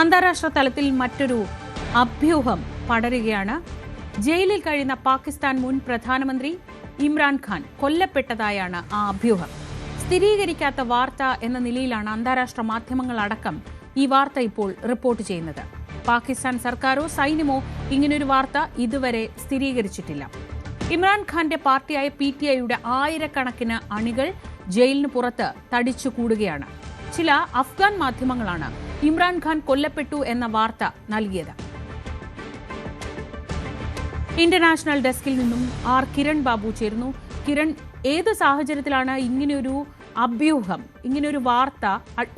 അന്താരാഷ്ട്ര തലത്തിൽ മറ്റൊരു അഭ്യൂഹം പടരുകയാണ്. ജയിലിൽ കഴിയുന്ന പാകിസ്ഥാൻ മുൻ പ്രധാനമന്ത്രി ഇമ്രാൻഖാൻ കൊല്ലപ്പെട്ടതായാണ് ആ അഭ്യൂഹം. സ്ഥിരീകരിക്കാത്ത വാർത്ത എന്ന നിലയിലാണ് അന്താരാഷ്ട്ര മാധ്യമങ്ങളടക്കം ഈ വാർത്ത ഇപ്പോൾ റിപ്പോർട്ട് ചെയ്യുന്നത്. പാകിസ്ഥാൻ സർക്കാരോ സൈന്യമോ ഇങ്ങനൊരു വാർത്ത ഇതുവരെ സ്ഥിരീകരിച്ചിട്ടില്ല. ഇമ്രാൻഖാന്റെ പാർട്ടിയായ പി ടി ഐയുടെ ആയിരക്കണക്കിന് അണികൾ ജയിലിന് പുറത്ത് തടിച്ചു കൂടുകയാണ് ചില അഫ്ഗാൻ മാധ്യമങ്ങളാണ് ഇമ്രാൻഖാൻ കൊല്ലപ്പെട്ടു എന്ന വാർത്ത നൽകിയത്. ഇന്റർനാഷണൽ ഡെസ്കിൽ നിന്നും ആർ കിരൺ ബാബു ചേരുന്നു. കിരൺ ഏത് സാഹചര്യത്തിലാണ് ഇങ്ങനെയൊരു അഭ്യൂഹം ഇങ്ങനെയൊരു വാർത്ത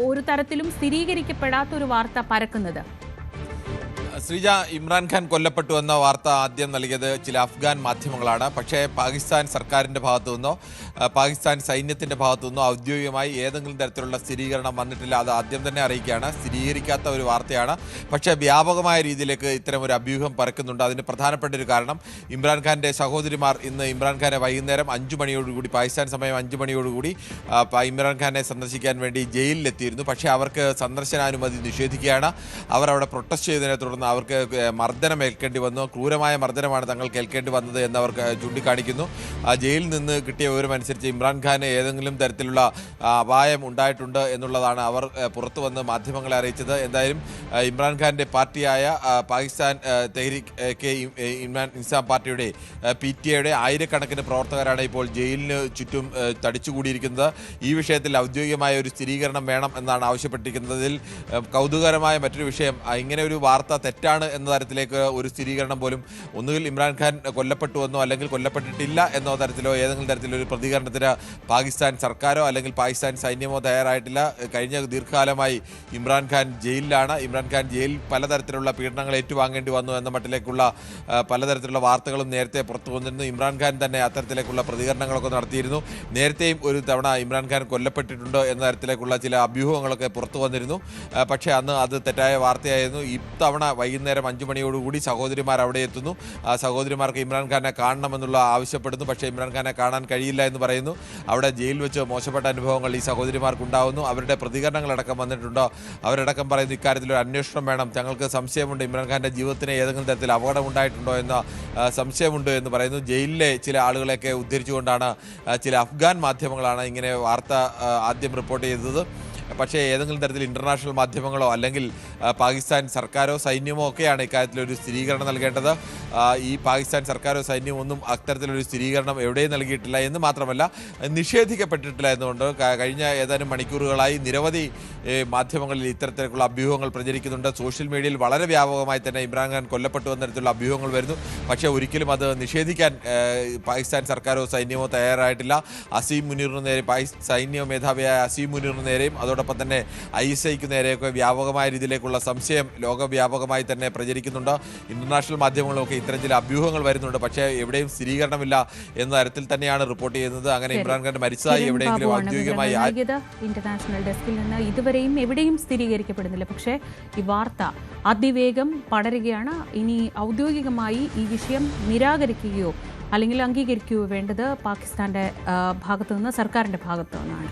ഒരു തരത്തിലും സ്ഥിരീകരിക്കപ്പെടാത്ത ഒരു വാർത്ത പരക്കുന്നത്? ശ്രീജ ഇമ്രാൻഖാൻ കൊല്ലപ്പെട്ടു എന്ന വാർത്ത ആദ്യം നൽകിയത് ചില അഫ്ഗാൻ മാധ്യമങ്ങളാണ്. പക്ഷേ പാകിസ്ഥാൻ സർക്കാരിന്റെ ഭാഗത്തു നിന്നോ പാകിസ്ഥാൻ സൈന്യത്തിന്റെ ഭാഗത്തു നിന്നോ ഔദ്യോഗികമായി ഏതെങ്കിലും തരത്തിലുള്ള സ്ഥിരീകരണം വന്നിട്ടില്ല. അത് ആദ്യം തന്നെ അറിയിക്കുകയാണ്. സ്ഥിരീകരിക്കാത്ത ഒരു വാർത്തയാണ്. പക്ഷേ വ്യാപകമായ രീതിയിലേക്ക് ഇത്തരം ഒരു അഭ്യൂഹം പറക്കുന്നുണ്ട് അതിന് പ്രധാനപ്പെട്ട ഒരു കാരണം ഇമ്രാൻഖാന്റെ സഹോദരിമാർ ഇന്ന് ഇമ്രാൻഖാനെ വൈകുന്നേരം അഞ്ചു മണിയോടുകൂടി പാകിസ്ഥാൻ സമയം അഞ്ചു മണിയോടുകൂടി ഇമ്രാൻഖാനെ സന്ദർശിക്കാൻ വേണ്ടി ജയിലിലെത്തിയിരുന്നു. പക്ഷേ അവർക്ക് സന്ദർശനാനുമതി നിഷേധിക്കുകയാണ്. അവർ അവിടെ പ്രൊട്ടസ്റ്റ് ചെയ്തതിനെ തുടർന്ന് അവർക്ക് മർദ്ദനം ഏൽക്കേണ്ടി വന്നു. ക്രൂരമായ മർദ്ദനമാണ് തങ്ങൾക്ക് ഏൽക്കേണ്ടി വന്നത് എന്ന് അവർ ചൂണ്ടിക്കാണിക്കുന്നു. ജയിലിൽ നിന്ന് കിട്ടിയ വിവരമനുസരിച്ച് ഇമ്രാൻഖാന് ഏതെങ്കിലും തരത്തിലുള്ള അപായം ഉണ്ടായിട്ടുണ്ട് എന്നുള്ളതാണ് അവർ പുറത്തു വന്ന് മാധ്യമങ്ങളെ അറിയിച്ചത്. എന്തായാലും ഇമ്രാൻഖാന്റെ പാർട്ടിയായ പാകിസ്ഥാൻ ഏഹ്, കെ ഇമ്രാൻ ഇൻസാം പാർട്ടിയുടെ പി ടി എയുടെ ആയിരക്കണക്കിന് പ്രവർത്തകരാണ് ഇപ്പോൾ ജയിലിന് ചുറ്റും തടിച്ചുകൂടിയിരിക്കുന്നത്. ഈ വിഷയത്തിൽ ഔദ്യോഗികമായ ഒരു സ്ഥിരീകരണം വേണം എന്നാണ് ആവശ്യപ്പെട്ടിരിക്കുന്നതിൽ കൗതുകകരമായ മറ്റൊരു വിഷയം. ഇങ്ങനെ ഒരു വാർത്ത തെറ്റാണ് എന്ന തരത്തിലേക്ക് ഒരു സ്ഥിരീകരണം പോലും ഒന്നുകിൽ ഇമ്രാൻഖാൻ കൊല്ലപ്പെട്ടു എന്നോ അല്ലെങ്കിൽ കൊല്ലപ്പെട്ടിട്ടില്ല എന്നോ തരത്തിലോ ഏതെങ്കിലും തരത്തിലൊരു പ്രതികരണത്തിന് പാകിസ്ഥാൻ സർക്കാരോ അല്ലെങ്കിൽ പാകിസ്ഥാൻ സൈന്യമോ തയ്യാറായിട്ടില്ല. കഴിഞ്ഞ ദീർഘകാലമായി ഇമ്രാൻഖാൻ ജയിലിലാണ്. ഇമ്രാൻഖാൻ ജയിലിൽ പലതരത്തിലുള്ള പീഡനങ്ങൾ ഏറ്റുവാങ്ങേണ്ടി വന്നു എന്ന മട്ടിലേക്കുള്ള പലതരത്തിലുള്ള വാർത്തകളും നേരത്തെ പുറത്തു വന്നിരുന്നു. ഇമ്രാൻഖാൻ തന്നെ അത്തരത്തിലേക്കുള്ള പ്രതികരണങ്ങളൊക്കെ നടത്തിയിരുന്നു. നേരത്തെയും ഒരു തവണ ഇമ്രാൻഖാൻ കൊല്ലപ്പെട്ടിട്ടുണ്ട് എന്ന തരത്തിലേക്കുള്ള ചില അഭ്യൂഹങ്ങളൊക്കെ പുറത്തു വന്നിരുന്നു. പക്ഷേ അന്ന് അത് തെറ്റായ വാർത്തയായിരുന്നു. ഇത്തവണ വൈകുന്നേരം അഞ്ചു മണിയോടുകൂടി സഹോദരിമാർ അവിടെ എത്തുന്നു. ആ സഹോദരിമാർക്ക് ഇമ്രാൻഖാനെ കാണണമെന്നുള്ള ആവശ്യപ്പെടുന്നു. പക്ഷേ ഇമ്രാൻഖാനെ കാണാൻ കഴിയില്ല എന്ന് പറയുന്നു. അവിടെ ജയിലിൽ വെച്ച് മോശപ്പെട്ട അനുഭവങ്ങൾ ഈ സഹോദരിമാർക്കുണ്ടാവുന്നു. അവരുടെ പ്രതികരണങ്ങളടക്കം വന്നിട്ടുണ്ടോ? അവരടക്കം പറയുന്നു ഇക്കാര്യത്തിൽ ഒരു അന്വേഷണം വേണം. ഞങ്ങൾക്ക് സംശയമുണ്ട്. ഇമ്രാൻഖാന്റെ ജീവിതത്തിന് ഏതെങ്കിലും തരത്തിൽ അപകടം ഉണ്ടായിട്ടുണ്ടോ എന്ന സംശയമുണ്ട് എന്ന് പറയുന്നു. ജയിലിലെ ചില ആളുകളെയൊക്കെ ഉദ്ധരിച്ചുകൊണ്ടാണ് ചില അഫ്ഗാൻ മാധ്യമങ്ങളാണ് ഇങ്ങനെ വാർത്ത ആദ്യം റിപ്പോർട്ട് ചെയ്തത്. പക്ഷേ ഏതെങ്കിലും തരത്തിൽ ഇന്റർനാഷണൽ മാധ്യമങ്ങളോ അല്ലെങ്കിൽ പാകിസ്ഥാൻ സർക്കാരോ സൈന്യമോ ഒക്കെയാണ് ഇക്കാര്യത്തിൽ ഒരു സ്ഥിരീകരണം നൽകേണ്ടത്. ഈ പാകിസ്ഥാൻ സർക്കാരോ സൈന്യമോ ഒന്നും അത്തരത്തിലൊരു സ്ഥിരീകരണം എവിടെയും നൽകിയിട്ടില്ല എന്ന് മാത്രമല്ല നിഷേധിക്കപ്പെട്ടിട്ടില്ല എന്നുകൊണ്ട് കഴിഞ്ഞ ഏതാനും മണിക്കൂറുകളായി നിരവധി മാധ്യമങ്ങളിൽ ഇത്തരത്തിലുള്ള അഭ്യൂഹങ്ങൾ പ്രചരിക്കുന്നുണ്ട്. സോഷ്യൽ മീഡിയയിൽ വളരെ വ്യാപകമായി തന്നെ ഇമ്രാൻഖാൻ കൊല്ലപ്പെട്ടു എന്ന തരത്തിലുള്ള അഭ്യൂഹങ്ങൾ വരുന്നു. പക്ഷേ ഒരിക്കലും അത് നിഷേധിക്കാൻ പാകിസ്ഥാൻ സർക്കാരോ സൈന്യമോ തയ്യാറായിട്ടില്ല. അസീം മുനീറിന് നേരെ സൈന്യ മേധാവിയായ അസീം മുനീറിന് നേരെയും അതോടൊപ്പം തന്നെ ഐ എസ് ഐക്ക് നേരെയൊക്കെ വ്യാപകമായ രീതിയിലേക്കുള്ള സംശയം ലോകവ്യാപകമായി തന്നെ പ്രചരിക്കുന്നുണ്ട്. ഇന്റർനാഷണൽ മാധ്യമങ്ങളൊക്കെ ഇത്തരം ചില അഭ്യൂഹങ്ങൾ വരുന്നുണ്ട്. പക്ഷേ എവിടെയും സ്ഥിരീകരണമില്ല എന്ന തരത്തിൽ തന്നെയാണ് റിപ്പോർട്ട് ചെയ്യുന്നത്. അങ്ങനെ. ഇമ്രാൻഖാൻ മരിച്ചതായി എവിടെയെങ്കിലും ഔദ്യോഗികമായി ഇന്റർനാഷണൽ ഡെസ്കിൽ നിന്ന് ഇതുവരെയും എവിടെയും സ്ഥിരീകരിക്കപ്പെടുന്നില്ല. പക്ഷേ ഈ വാർത്ത അതിവേഗം പടരുകയാണ്. ഇനി ഔദ്യോഗികമായി ഈ വിഷയം നിരാകരിക്കുകയോ അല്ലെങ്കിൽ അംഗീകരിക്കുകയോ വേണ്ടത് പാകിസ്ഥാന്റെ ഭാഗത്തു നിന്ന് സർക്കാരിന്റെ ഭാഗത്തു നിന്നാണ്